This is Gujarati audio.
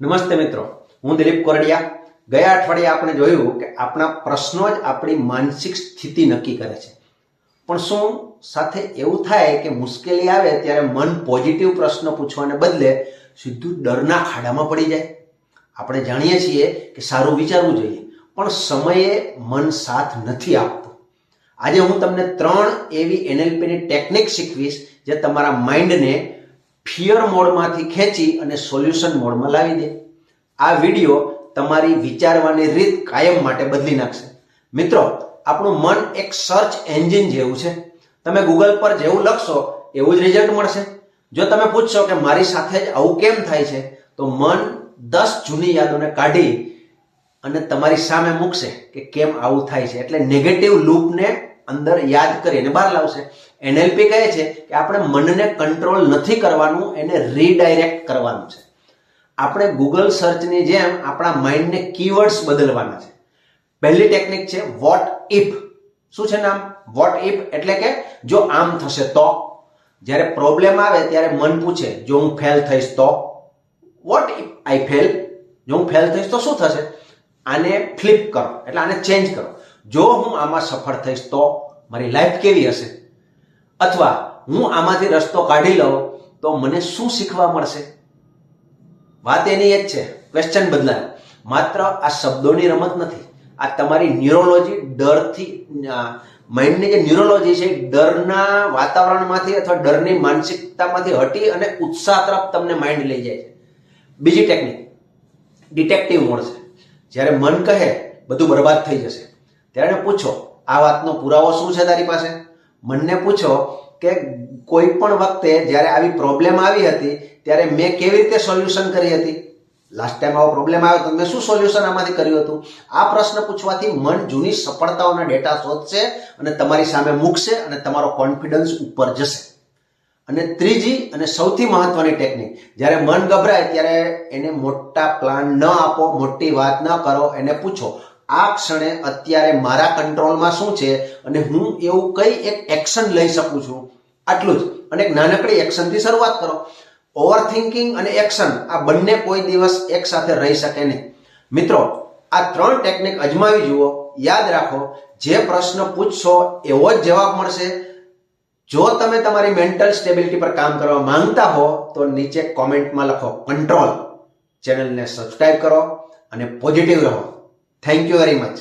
નમસ્તે મિત્રો, હું દિલીપ કોરડિયા. ગયા અઠવાડિયે આપણે જોયું કે આપણા પ્રશ્નો જ આપણી માનસિક સ્થિતિ નક્કી કરે છે. પણ શું સાથે એવું થાય કે મુશ્કેલી આવે ત્યારે મન પોઝિટિવ પ્રશ્ન પૂછવાને બદલે સીધું ડરના ખાડામાં પડી જાય? આપણે જાણીએ છીએ કે સારું વિચારવું જોઈએ, પણ સમયે મન સાથ નથી આપતું. આજે હું તમને ત્રણ એવી એનએલપીની ટેકનિક શીખવીશ જે તમારા માઇન્ડને ફિયર મોડમાંથી ખેંચી અને સોલ્યુશન મોડમાં લાવી દે. આ વીડિયો તમારી વિચારવાની રીત કાયમ માટે બદલી નાખશે. મિત્રો, આપણું મન એક સર્ચ એન્જિન જેવું છે. તમે ગૂગલ પર જેવું લખશો, એવું જ રિઝલ્ટ મળશે. જો તમે પૂછશો કે મારી સાથે જ આવું કેમ થાય છે, તો મન દસ જૂની યાદોને કાઢી અને તમારી સામે મૂકશે કે કેમ આવું થાય છે. એટલે નેગેટિવ લૂપને અંદર યાદ કરી અને બહાર લાવશે. એનએલપી કહે છે કે આપણે મનને કંટ્રોલ નથી કરવાનું, એને રીડાયરેક્ટ કરવાનું છે. આપણે ગૂગલ સર્ચની જેમ આપણા માઇન્ડને કીવર્ડ્સ બદલવાના છે. પહેલી ટેકનિક છે વોટ ઇફ શું છે નામ? વોટ ઇફ એટલે કે જો આમ થશે તો. જ્યારે પ્રોબ્લેમ આવે ત્યારે મન પૂછે, જો હું ફેલ થઈશ તો. વોટ ઇફ આઈ ફેલ જો હું ફેલ થઈશ તો શું થશે? આને ફ્લિપ કરો. એટલે આને ચેન્જ કરો. જો હું આમાં સફળ થઈશ તો મારી લાઈફ કેવી હશે? અથવા હું આમાંથી રસ્તો કાઢી લઉં તો મને શું શીખવા મળશે? વાત એની એ જ છે. ક્વેશ્ચન બદલાય. માત્ર આ શબ્દોની રમત નથી. આ તમારી ન્યુરોલોજી ડરથી માઇન્ડની જે ન્યુરોલોજી છે ડરના વાતાવરણમાંથી અથવા ડરની માનસિકતામાંથી હટી અને ઉત્સાહ તરફ તમને માઇન્ડ લઈ જાય છે. બીજી ટેકનિક ડિટેક્ટિવ મોડ છે. જ્યારે મન કહે, બધું બરબાદ થઈ જશે. ત્યારે પૂછો, આ વાતનો પુરાવો શું છે તારી પાસે? મનને પૂછો કે, કોઈ પણ વખતે જ્યારે આવી પ્રોબ્લેમ આવી હતી, ત્યારે મેં કેવી રીતે સોલ્યુશન કરી હતી? લાસ્ટ ટાઈમ આવો પ્રોબ્લેમ આવ્યો તો મેં શું સોલ્યુશન આમાંથી કર્યું હતું? આ પ્રશ્ન પૂછવાથી મન જૂની સફળતાઓના ડેટા શોધશે અને તમારી સામે મૂકશે અને તમારો કોન્ફિડન્સ ઉપર જશે. અને ત્રીજી અને સૌથી મહત્વની ટેકનિક જ્યારે મન ગભરાય, ત્યારે એને મોટા પ્લાન ન આપો, મોટી વાત ન કરો, એને પૂછો. આ ક્ષણે અત્યારે મારા કંટ્રોલમાં શું છે? અને હું એવું કઈ એક એક્શન લઈ શકું છું? આટલું જ. અને એક નાનકડી એક્શનથી શરૂઆત કરો. ઓવર થિંકિંગ અને એક્શન આ બંને કોઈ દિવસ એક સાથે રહી શકે નહીં. મિત્રો, આ ત્રણ ટેકનિક અજમાવી જુઓ. યાદ રાખો, જે પ્રશ્ન પૂછશો એવો જ જવાબ મળશે. જો તમે તમારી મેન્ટલ સ્ટેબિલિટી પર કામ કરવા માંગતા હો, તો નીચે કોમેન્ટમાં લખો કંટ્રોલ ચેનલને સબસ્ક્રાઇબ કરો અને પોઝિટિવ રહો. Thank you very much